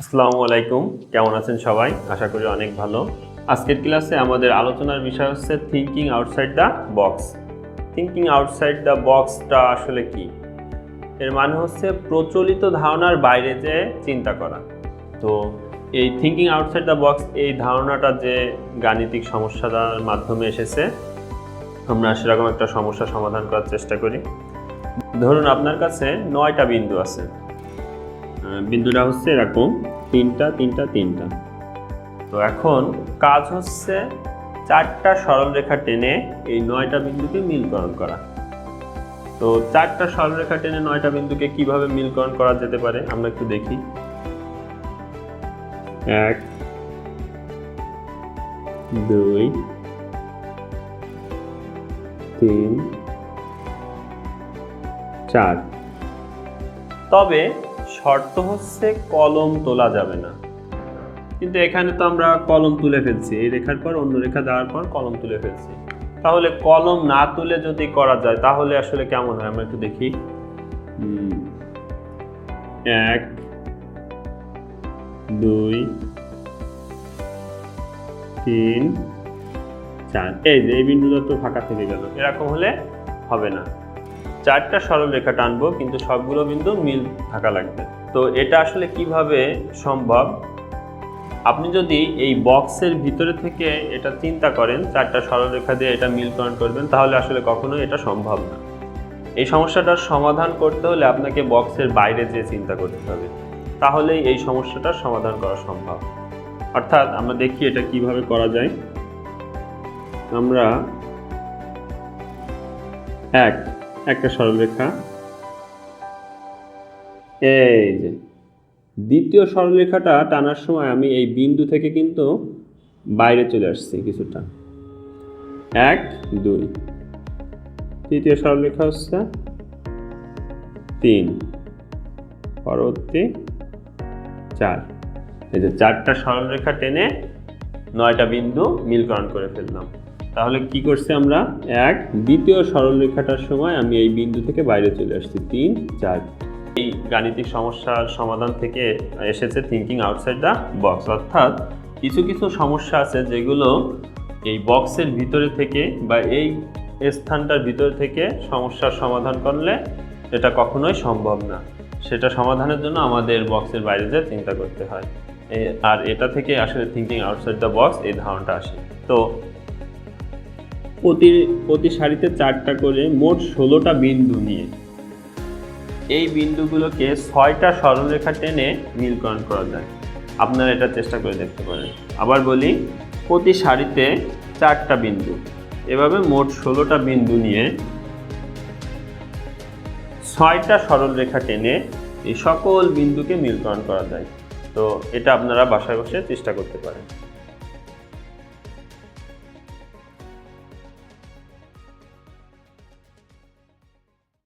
আসসালামু আলাইকুম। কেমন আছেন সবাই? আশা করি অনেক ভালো। আজকের ক্লাসে আমাদের আলোচনার বিষয় হচ্ছে thinking outside the box thinking outside the বক্সটা আসলে কি? এর মানে হচ্ছে প্রচলিত ধারণার বাইরে যে চিন্তা করা। তো এই থিঙ্কিং আউটসাইড দ্য বক্স এই ধারণাটা যে গাণিতিক সমস্যার মাধ্যমে এসেছে, আমরা সেরকম একটা সমস্যা সমাধান করার চেষ্টা করি। ধরুন আপনার কাছে নয়টা বিন্দু আছে। বিন্দুটা হচ্ছে এরকম, তিনটা তিনটা তিনটা। তো এখন কাজ হচ্ছে চারটা সরলরেখা টেনে এই নয়টা বিন্দুকে মিলকরণ করা। তো চারটা সরলরেখা টেনে নয়টা বিন্দুকে কীভাবে মিলকরণ করা যেতে পারে আমরা একটু দেখি। এক, দুই, তিন, চার। তবে শর্ত হচ্ছে কলম তোলা যাবে না। কিন্তু এখানে তো আমরা কলম তুলে ফেলছি, এই রেখার পর অন্য রেখা দেওয়ার পর কলম তুলে ফেলছি। তাহলে কলম না তুলে যদি করা যায়, তাহলে আসলে কেমন হয়? আমরা একটু দেখি। এক, দুই, তিন, চার, এই যে এই বিন্দুটা তো ফাঁকা থেকে গেল। এরকম হলে হবে না। চারটা সরল রেখা টানবো, কিন্তু সবগুলো বিন্দু মিল থাকা লাগবে। তো এটা আসলে কীভাবে সম্ভব? আপনি যদি এই বক্সের ভিতরে থেকে এটা চিন্তা করেন, চারটা সরল রেখা দিয়ে এটা মিলকরণ করবেন, তাহলে আসলে কখনোই এটা সম্ভব না। এই সমস্যাটার সমাধান করতে হলে আপনাকে বক্সের বাইরে যেয়ে চিন্তা করতে হবে। তাহলেই এই সমস্যাটার সমাধান করা সম্ভব। অর্থাৎ আমরা দেখি এটা কীভাবে করা যায়। আমরা এক একটা সরলরেখা। এই যে, দ্বিতীয় সরলরেখাটা টানার সময় আমি এই বিন্দু থেকে কিন্তু বাইরে চলে আসছি কিছুটা। এক, দুই। তৃতীয় সরলরেখা হচ্ছে তিন। পরবর্তী চার। এই যে চারটা সরলরেখা টেনে নয়টা বিন্দু মিলকরণ করে ফেললাম। তাহলে কি করছি আমরা? এক, দ্বিতীয় সরলরেখাটার সময় আমি এই বিন্দু থেকে বাইরে চলে আসছি। তিন, চার। এই গাণিতিক সমস্যার সমাধান থেকে এসেছে থিঙ্কিং আউটসাইড দ্য বক্স অর্থাৎ কিছু কিছু সমস্যা আছে যেগুলো এই বক্সের ভিতরে থেকে বা এই স্থানটার ভিতর থেকে সমস্যার সমাধান করলে এটা কখনোই সম্ভব না। সেটা সমাধানের জন্য আমাদের বক্সের বাইরে যেয়ে চিন্তা করতে হয়। আর এটা থেকে আসলে থিঙ্কিং আউটসাইড দ্য বক্স এই ধারণাটা আসে। তো প্রতি প্রতি সারিতে চারটা করে মোট ষোলোটা বিন্দু নিয়ে। এই বিন্দুগুলোকে ছয়টা সরলরেখা টেনে মিলকরণ করা যায়। আপনারা এটা চেষ্টা করে দেখতে পারেন। আবার বলি, প্রতি সারিতে চারটা বিন্দু। এভাবে মোট ষোলোটা বিন্দু নিয়ে ছয়টা সরলরেখা টেনে এই সকল বিন্দুকে মিলকরণ করা যায়। তো এটা আপনারা বাসায় বসে চেষ্টা করতে পারেন।